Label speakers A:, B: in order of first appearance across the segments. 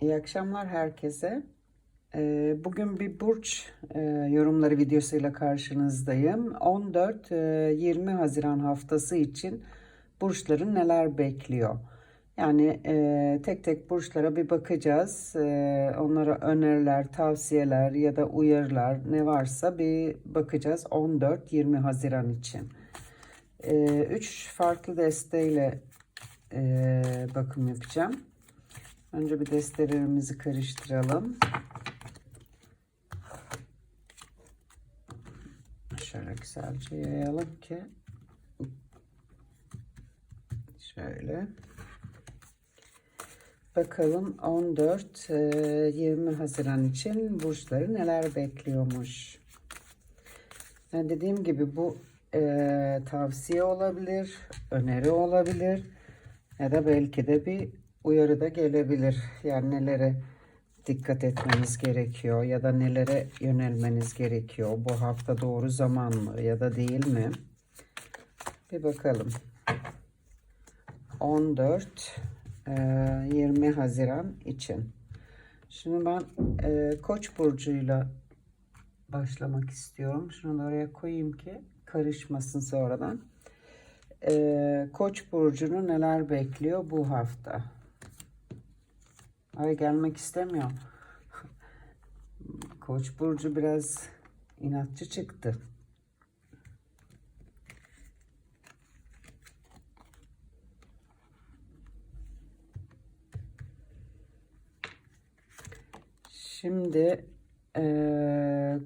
A: İyi akşamlar herkese. Ee, Bugün bir burç e, yorumları videosuyla karşınızdayım. 14-20 Haziran haftası için burçların neler bekliyor? Yani e, tek tek burçlara bir bakacağız. E, Onlara öneriler, tavsiyeler ya da uyarılar ne varsa bir bakacağız 14-20 Haziran için. E, Üç farklı desteğiyle e, bakım yapacağım. Önce bir destelerimizi karıştıralım. Şöyle güzelce yayalım ki şöyle bakalım 14-20 Haziran için burçları neler bekliyormuş. Yani dediğim gibi bu e, tavsiye olabilir, öneri olabilir ya da belki de bir uyarı da gelebilir. Yani nelere dikkat etmeniz gerekiyor ya da nelere yönelmeniz gerekiyor. Bu hafta doğru zaman mı ya da değil mi? Bir bakalım. 14 e, 20 Haziran için. Şimdi ben e, Koç burcuyla başlamak istiyorum. Şunu da oraya koyayım ki karışmasın sonradan. E, Koç burcunu neler bekliyor bu hafta? Ay gelmek istemiyor. Koç burcu biraz inatçı çıktı. Şimdi eee,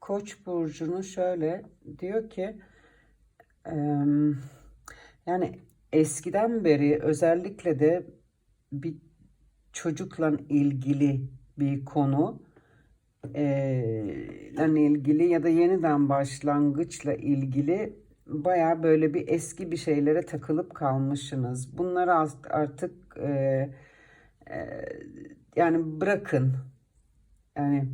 A: Koç burcunu şöyle diyor ki eee, yani eskiden beri özellikle de bir çocukla ilgili bir konu ile ilgili ya da yeniden başlangıçla ilgili baya böyle bir eski bir şeylere takılıp kalmışsınız. Bunları artık eee, eee, yani bırakın. Yani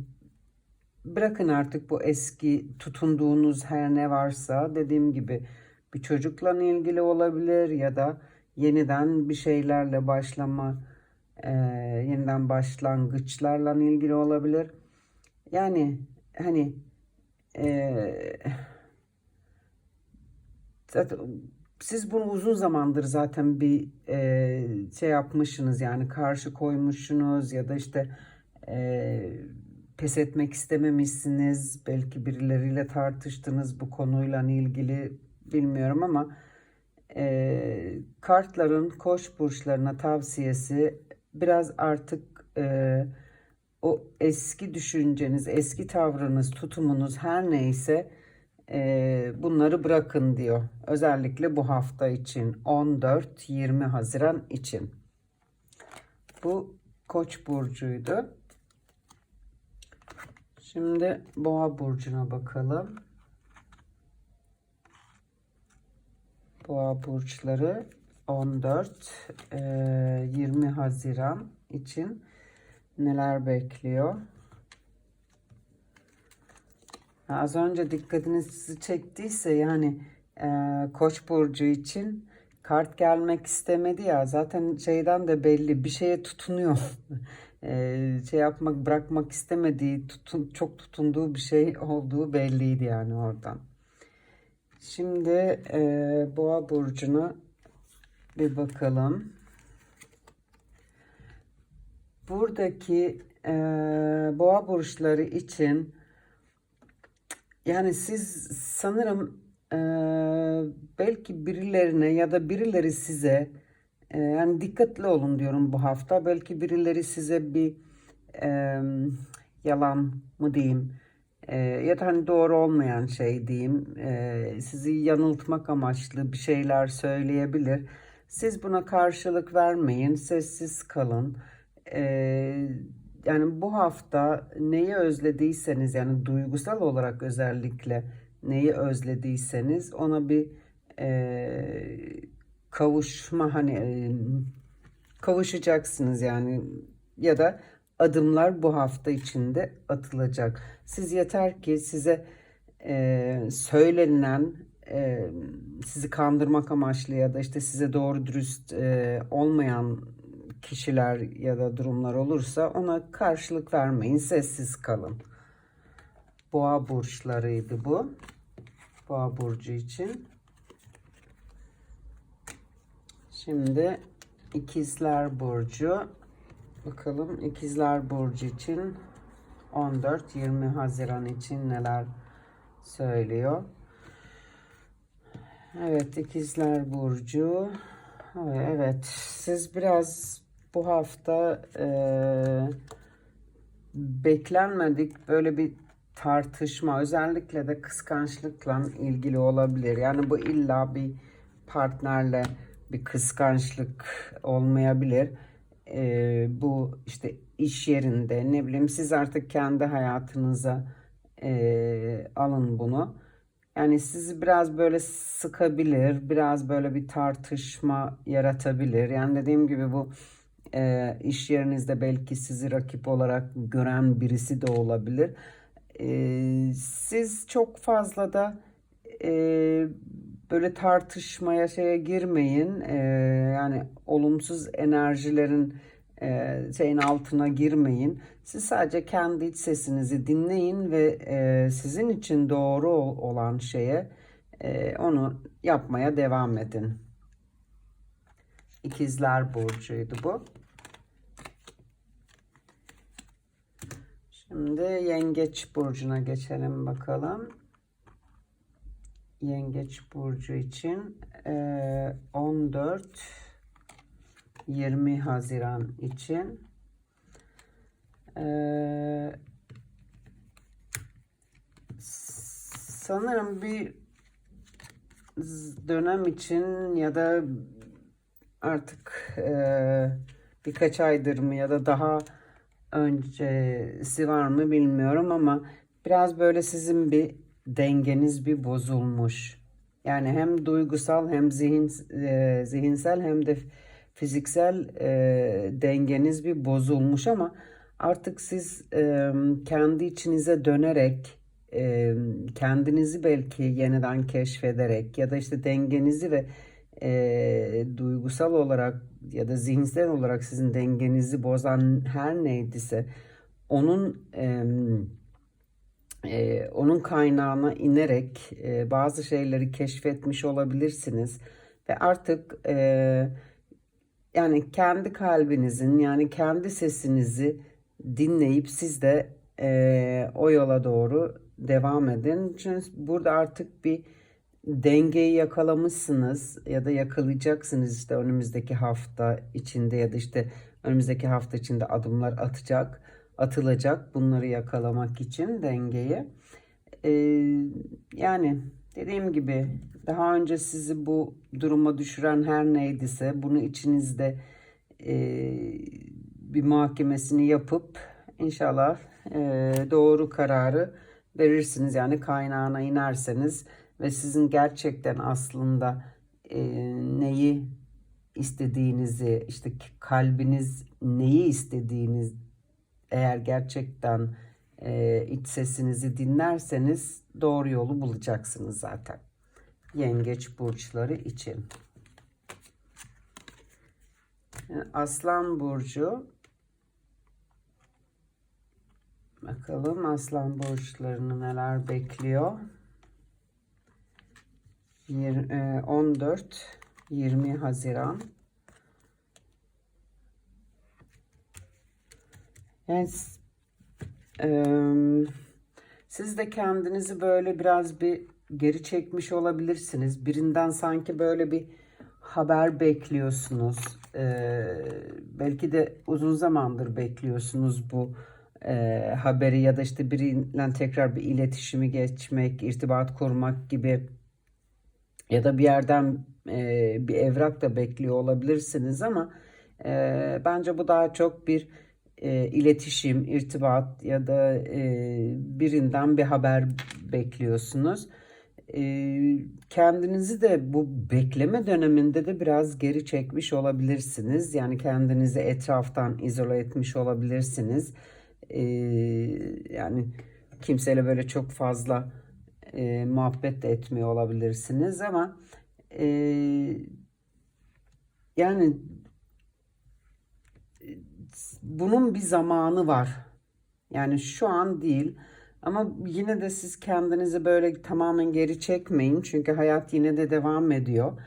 A: bırakın artık bu eski tutunduğunuz her ne varsa dediğim gibi bir çocukla ilgili olabilir ya da yeniden bir şeylerle başlama e, yeniden başlangıçlarla ilgili olabilir. Yani hani e, zaten siz bunu uzun zamandır zaten bir e, şey yapmışsınız yani karşı koymuşsunuz ya da işte e, pes etmek istememişsiniz. Belki birileriyle tartıştınız bu konuyla ilgili bilmiyorum ama e, kartların koç burçlarına tavsiyesi biraz artık e, o eski düşünceniz, eski tavrınız, tutumunuz her neyse e, bunları bırakın diyor. Özellikle bu hafta için 14-20 Haziran için. Bu Koç burcuydu. Şimdi Boğa burcuna bakalım. Boğa burçları 14 e, 20 Haziran için neler bekliyor? Az önce dikkatinizi çektiyse yani e, Koç burcu için kart gelmek istemedi ya zaten şeyden de belli bir şeye tutunuyor. E, şey yapmak bırakmak istemediği tutun, çok tutunduğu bir şey olduğu belliydi yani oradan. Şimdi e, Boğa burcuna bir bakalım. Buradaki e, Boğa burçları için yani siz sanırım e, belki birilerine ya da birileri size e, yani dikkatli olun diyorum bu hafta. Belki birileri size bir e, yalan mı diyeyim e, ya da hani doğru olmayan şey diyeyim e, sizi yanıltmak amaçlı bir şeyler söyleyebilir. Siz buna karşılık vermeyin, sessiz kalın. E, yani bu hafta neyi özlediyseniz yani duygusal olarak özellikle neyi özlediyseniz ona bir e, kavuşma hani e, kavuşacaksınız yani ya da adımlar bu hafta içinde atılacak. Siz yeter ki size e, söylenilen e, sizi kandırmak amaçlı ya da işte size doğru dürüst e, olmayan kişiler ya da durumlar olursa ona karşılık vermeyin. Sessiz kalın. Boğa burçlarıydı bu. Boğa burcu için. Şimdi ikizler burcu. Bakalım ikizler burcu için 14-20 Haziran için neler söylüyor. Evet ikizler burcu. Evet siz biraz bu hafta e, beklenmedik böyle bir tartışma özellikle de kıskançlıkla ilgili olabilir. Yani bu illa bir partnerle bir kıskançlık olmayabilir. Ee, bu işte iş yerinde ne bileyim siz artık kendi hayatınıza e, alın bunu. Yani sizi biraz böyle sıkabilir, biraz böyle bir tartışma yaratabilir. Yani dediğim gibi bu e, iş yerinizde belki sizi rakip olarak gören birisi de olabilir. E, siz çok fazla da e, böyle tartışmaya şeye girmeyin. E, yani olumsuz enerjilerin e, şeyin altına girmeyin. Siz sadece kendi iç sesinizi dinleyin ve e, sizin için doğru ol- olan şeye e, onu yapmaya devam edin. İkizler burcuydu bu. Şimdi Yengeç burcuna geçelim bakalım. Yengeç burcu için e, 14 20 Haziran için e, sanırım bir dönem için ya da artık e, birkaç aydır mı ya da daha öncesi var mı bilmiyorum ama biraz böyle sizin bir dengeniz bir bozulmuş. Yani hem duygusal hem zihin e, zihinsel hem de fiziksel e, dengeniz bir bozulmuş ama artık siz e, kendi içinize dönerek e, kendinizi belki yeniden keşfederek ya da işte dengenizi ve e, duygusal olarak ya da zihinsel olarak sizin dengenizi bozan her neydiyse onun e, e, onun kaynağına inerek e, bazı şeyleri keşfetmiş olabilirsiniz. Ve artık e, yani kendi kalbinizin yani kendi sesinizi dinleyip siz de e, o yola doğru devam edin. Çünkü burada artık bir dengeyi yakalamışsınız ya da yakalayacaksınız işte önümüzdeki hafta içinde ya da işte önümüzdeki hafta içinde adımlar atacak, atılacak bunları yakalamak için dengeyi. Ee, yani dediğim gibi daha önce sizi bu duruma düşüren her neydiyse bunu içinizde e, bir muhakemesini yapıp inşallah e, doğru kararı verirsiniz. Yani kaynağına inerseniz ve sizin gerçekten aslında e, neyi istediğinizi işte kalbiniz neyi istediğiniz eğer gerçekten e, iç sesinizi dinlerseniz doğru yolu bulacaksınız zaten. Yengeç burçları için. Aslan burcu bakalım aslan burçlarını neler bekliyor. 14 20 Haziran Yani siz de kendinizi böyle biraz bir geri çekmiş olabilirsiniz. Birinden sanki böyle bir haber bekliyorsunuz. Ee, belki de uzun zamandır bekliyorsunuz bu e, haberi ya da işte biriyle tekrar bir iletişimi geçmek, irtibat kurmak gibi ya da bir yerden e, bir evrak da bekliyor olabilirsiniz ama e, bence bu daha çok bir e, iletişim, irtibat ya da e, birinden bir haber bekliyorsunuz. E, kendinizi de bu bekleme döneminde de biraz geri çekmiş olabilirsiniz. Yani kendinizi etraftan izole etmiş olabilirsiniz. E, yani kimseyle böyle çok fazla e, muhabbet de etmiyor olabilirsiniz ama e, yani bunun bir zamanı var. Yani şu an değil. Ama yine de siz kendinizi böyle tamamen geri çekmeyin. Çünkü hayat yine de devam ediyor.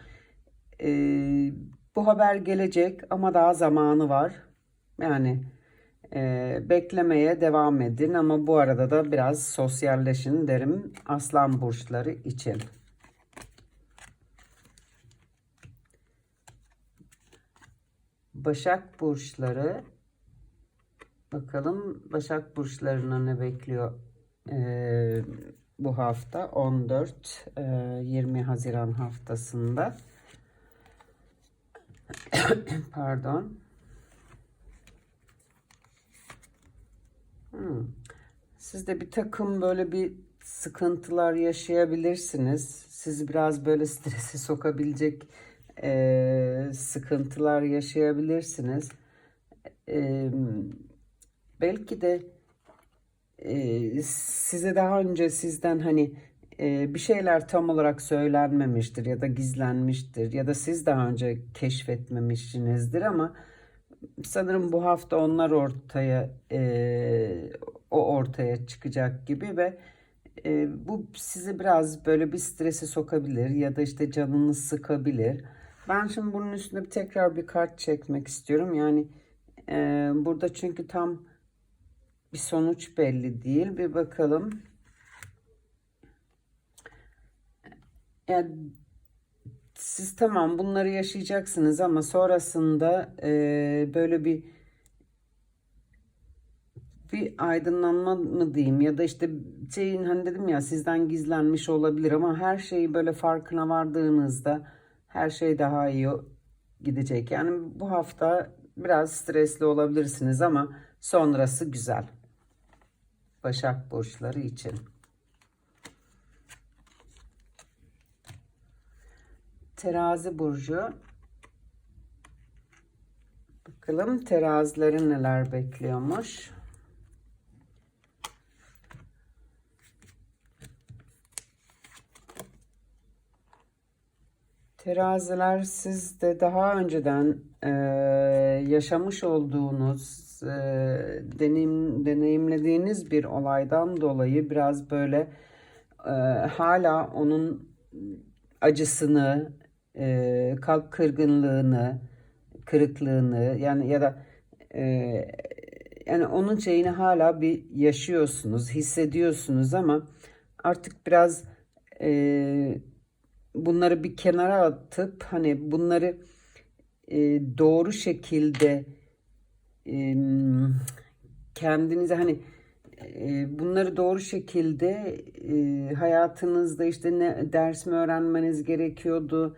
A: Ee, bu haber gelecek ama daha zamanı var. Yani e, beklemeye devam edin ama bu arada da biraz sosyalleşin derim aslan burçları için. Başak burçları bakalım Başak burçlarına ne bekliyor ee, bu hafta 14-20 Haziran haftasında pardon Hmm. Siz de bir takım böyle bir sıkıntılar yaşayabilirsiniz. Sizi biraz böyle strese sokabilecek e, sıkıntılar yaşayabilirsiniz. E, belki de e, size daha önce sizden hani e, bir şeyler tam olarak söylenmemiştir ya da gizlenmiştir ya da siz daha önce keşfetmemişsinizdir ama sanırım bu hafta onlar ortaya e, o ortaya çıkacak gibi ve e, bu sizi biraz böyle bir strese sokabilir ya da işte canını sıkabilir. Ben şimdi bunun üstüne tekrar bir kart çekmek istiyorum. Yani e, burada çünkü tam bir sonuç belli değil. Bir bakalım. Yani siz tamam bunları yaşayacaksınız ama sonrasında e, böyle bir bir aydınlanma mı diyeyim ya da işte şeyin hani dedim ya sizden gizlenmiş olabilir ama her şeyi böyle farkına vardığınızda her şey daha iyi gidecek. Yani bu hafta biraz stresli olabilirsiniz ama sonrası güzel. Başak burçları için. Terazi burcu. Bakalım terazileri neler bekliyormuş. Teraziler siz de daha önceden e, yaşamış olduğunuz, e, deneyim, deneyimlediğiniz bir olaydan dolayı biraz böyle e, hala onun acısını, e, kalp kırgınlığını, kırıklığını yani ya da e, yani onun şeyini hala bir yaşıyorsunuz, hissediyorsunuz ama artık biraz e, bunları bir kenara atıp hani bunları e, doğru şekilde kendinize hani e, bunları doğru şekilde e, hayatınızda işte ne ders mi öğrenmeniz gerekiyordu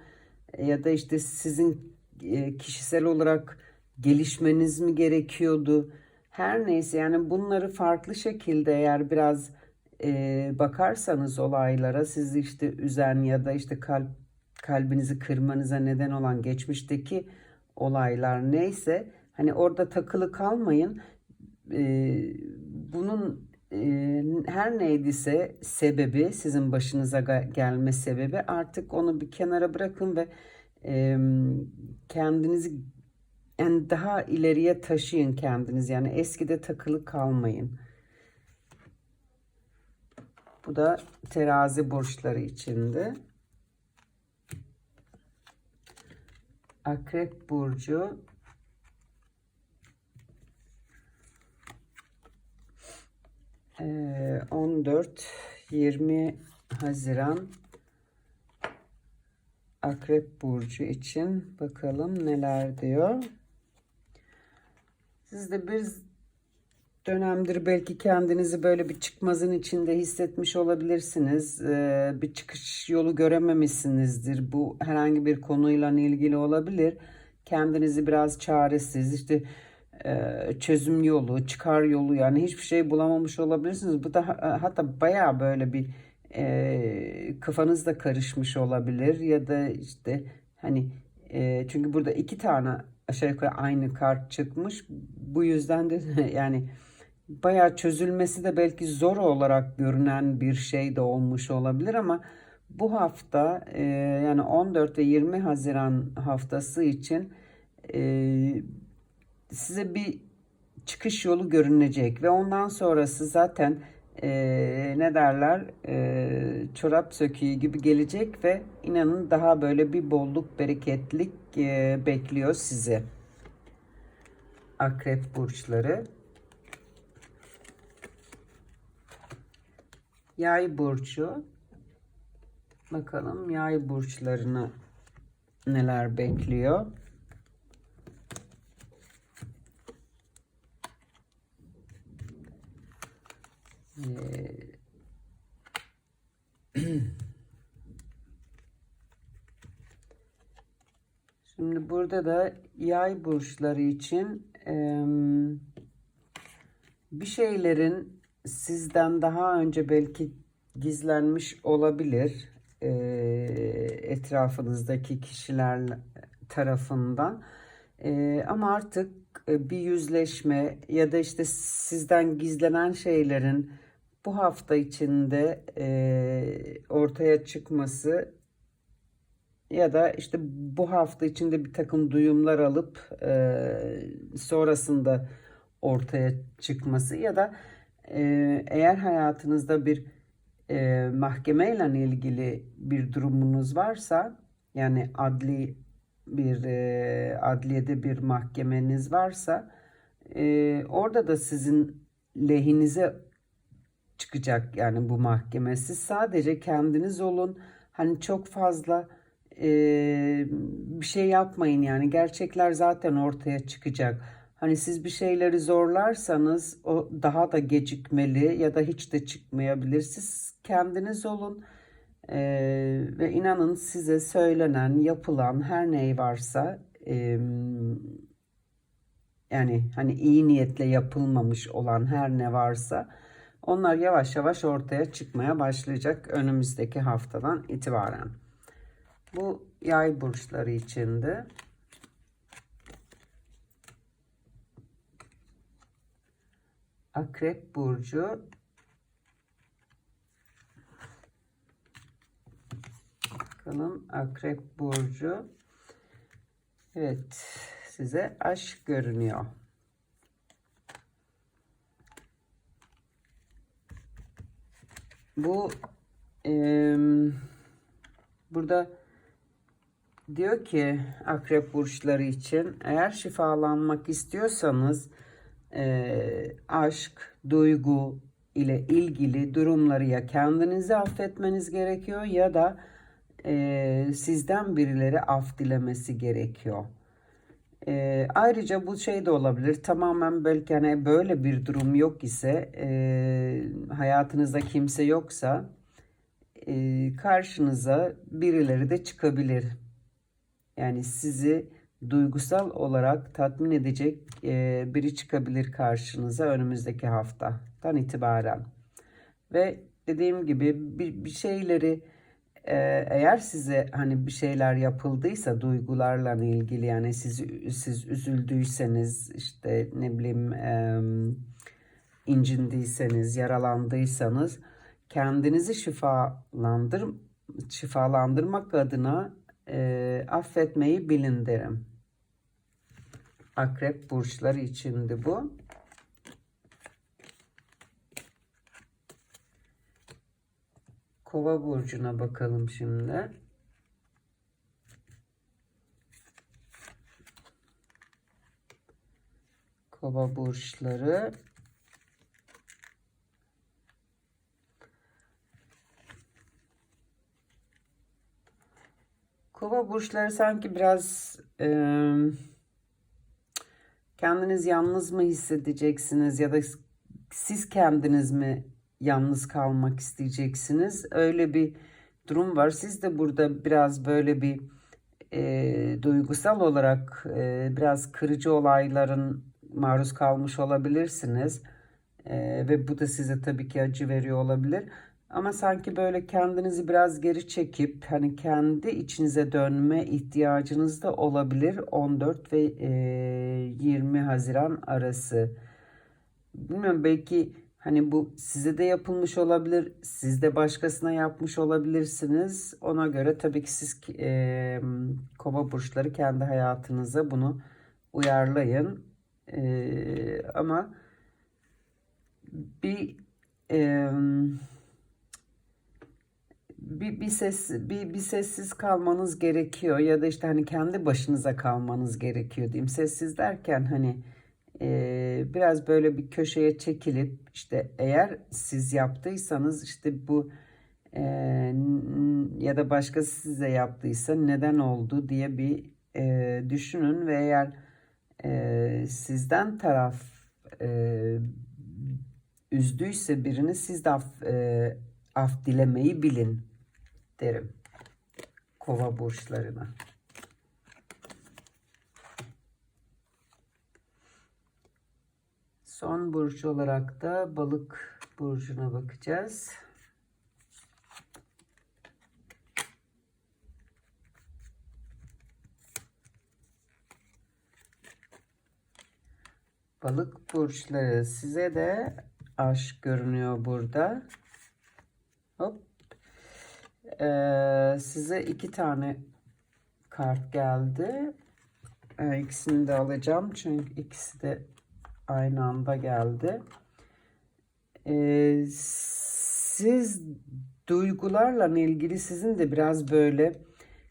A: ya da işte sizin e, kişisel olarak gelişmeniz mi gerekiyordu? Her neyse yani bunları farklı şekilde eğer biraz e, bakarsanız olaylara sizi işte üzen ya da işte kalp kalbinizi kırmanıza neden olan geçmişteki olaylar neyse hani orada takılı kalmayın. E, bunun e, her neydiyse sebebi sizin başınıza gelme sebebi artık onu bir kenara bırakın ve e, kendinizi yani daha ileriye taşıyın kendiniz yani eskide takılı kalmayın. Bu da terazi burçları içindi. Akrep burcu 14-20 Haziran Akrep burcu için bakalım neler diyor. Siz de bir dönemdir belki kendinizi böyle bir çıkmazın içinde hissetmiş olabilirsiniz. Bir çıkış yolu görememişsinizdir. Bu herhangi bir konuyla ilgili olabilir. Kendinizi biraz çaresiz, işte çözüm yolu, çıkar yolu yani hiçbir şey bulamamış olabilirsiniz. Bu da hatta baya böyle bir e, kafanız karışmış olabilir ya da işte hani e, çünkü burada iki tane aşağı yukarı aynı kart çıkmış. Bu yüzden de yani bayağı çözülmesi de belki zor olarak görünen bir şey de olmuş olabilir ama bu hafta e, yani 14 ve 20 Haziran haftası için e, size bir çıkış yolu görünecek ve ondan sonrası zaten e, ne derler e, çorap söküğü gibi gelecek ve inanın daha böyle bir bolluk bereketlik e, bekliyor sizi. Akrep burçları. Yay burcu. Bakalım yay burçlarını neler bekliyor. Ee, Şimdi burada da yay burçları için em, bir şeylerin sizden daha önce belki gizlenmiş olabilir e, etrafınızdaki kişiler tarafından. E, ama artık e, bir yüzleşme ya da işte sizden gizlenen şeylerin bu hafta içinde e, ortaya çıkması ya da işte bu hafta içinde bir takım duyumlar alıp e, sonrasında ortaya çıkması ya da e, eğer hayatınızda bir e, mahkemeyle ilgili bir durumunuz varsa yani adli bir e, adliyede bir mahkemeniz varsa e, orada da sizin lehinize çıkacak yani bu mahkeme. Siz sadece kendiniz olun. Hani çok fazla e, bir şey yapmayın yani gerçekler zaten ortaya çıkacak. Hani siz bir şeyleri zorlarsanız o daha da gecikmeli ya da hiç de çıkmayabilir. Siz kendiniz olun e, ve inanın size söylenen, yapılan her ney varsa e, yani hani iyi niyetle yapılmamış olan her ne varsa onlar yavaş yavaş ortaya çıkmaya başlayacak önümüzdeki haftadan itibaren. Bu yay burçları içindi. Akrep burcu Bakalım Akrep burcu. Evet, size aşk görünüyor. Bu e, burada diyor ki akrep burçları için eğer şifalanmak istiyorsanız e, aşk, duygu ile ilgili durumları ya kendinizi affetmeniz gerekiyor ya da e, sizden birileri af dilemesi gerekiyor. E, ayrıca bu şey de olabilir. Tamamen belki hani böyle bir durum yok ise e, hayatınızda kimse yoksa e, karşınıza birileri de çıkabilir. Yani sizi duygusal olarak tatmin edecek e, biri çıkabilir karşınıza önümüzdeki haftadan itibaren. Ve dediğim gibi bir, bir şeyleri e, eğer size hani bir şeyler yapıldıysa duygularla ilgili yani siz siz üzüldüyseniz işte ne bileyim e, incindiyseniz yaralandıysanız kendinizi şifalandır şifalandırmak adına e, affetmeyi bilin derim. Akrep burçları içindi bu. Kova burcuna bakalım şimdi. Kova burçları Kova burçları sanki biraz e, kendiniz yalnız mı hissedeceksiniz ya da siz kendiniz mi yalnız kalmak isteyeceksiniz? Öyle bir durum var. Siz de burada biraz böyle bir e, duygusal olarak e, biraz kırıcı olayların maruz kalmış olabilirsiniz. E, ve bu da size tabii ki acı veriyor olabilir. Ama sanki böyle kendinizi biraz geri çekip hani kendi içinize dönme ihtiyacınız da olabilir 14 ve e, 20 Haziran arası. Bilmiyorum belki hani bu size de yapılmış olabilir, siz de başkasına yapmış olabilirsiniz. Ona göre tabii ki siz e, kova burçları kendi hayatınıza bunu uyarlayın. Ee, ama bir em, bir, bir ses bir, bir sessiz kalmanız gerekiyor ya da işte hani kendi başınıza kalmanız gerekiyor diyeyim. Sessiz derken hani e, biraz böyle bir köşeye çekilip işte eğer siz yaptıysanız işte bu e, ya da başkası size yaptıysa neden oldu diye bir e, düşünün ve eğer e, sizden taraf e, üzdüyse birini siz de af, e, af dilemeyi bilin derim kova burçlarına. Son burç olarak da balık burcuna bakacağız. Balık burçları size de aşk görünüyor burada. Hop. Ee, size iki tane kart geldi. Ee, ikisini de alacağım çünkü ikisi de aynı anda geldi. Ee, siz duygularla ilgili sizin de biraz böyle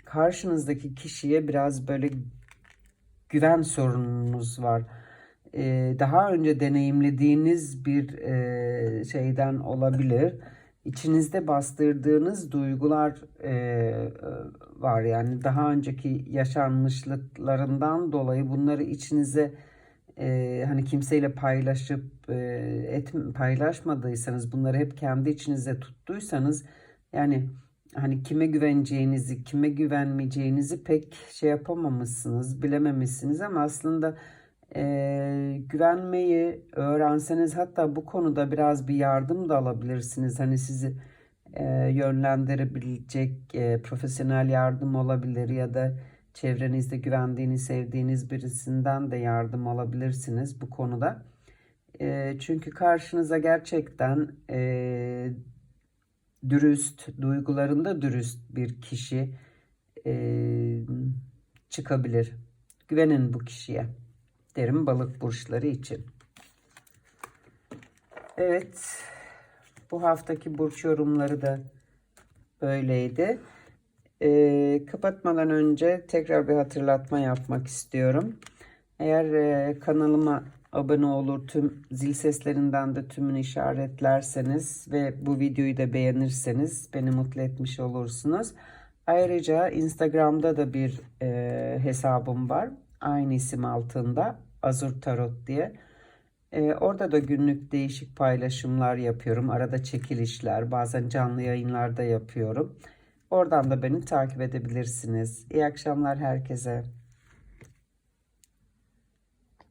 A: karşınızdaki kişiye biraz böyle güven sorununuz var. Ee, daha önce deneyimlediğiniz bir e, şeyden olabilir. İçinizde bastırdığınız duygular e, var. Yani daha önceki yaşanmışlıklarından dolayı bunları içinize e, hani kimseyle paylaşıp e, et, paylaşmadıysanız bunları hep kendi içinize tuttuysanız yani hani kime güveneceğinizi, kime güvenmeyeceğinizi pek şey yapamamışsınız, bilememişsiniz ama aslında e, güvenmeyi öğrenseniz hatta bu konuda biraz bir yardım da alabilirsiniz. Hani sizi e, yönlendirebilecek e, profesyonel yardım olabilir ya da çevrenizde güvendiğiniz, sevdiğiniz birisinden de yardım alabilirsiniz bu konuda. E, çünkü karşınıza gerçekten e, dürüst, duygularında dürüst bir kişi e, çıkabilir. Güvenin bu kişiye derim balık burçları için. Evet. Bu haftaki burç yorumları da böyleydi. Ee, kapatmadan önce tekrar bir hatırlatma yapmak istiyorum. Eğer e, kanalıma abone olur, tüm zil seslerinden de tümünü işaretlerseniz ve bu videoyu da beğenirseniz beni mutlu etmiş olursunuz. Ayrıca Instagram'da da bir e, hesabım var. Aynı isim altında Azur Tarot diye. E, orada da günlük değişik paylaşımlar yapıyorum. Arada çekilişler, bazen canlı yayınlarda yapıyorum. Oradan da beni takip edebilirsiniz. İyi akşamlar herkese.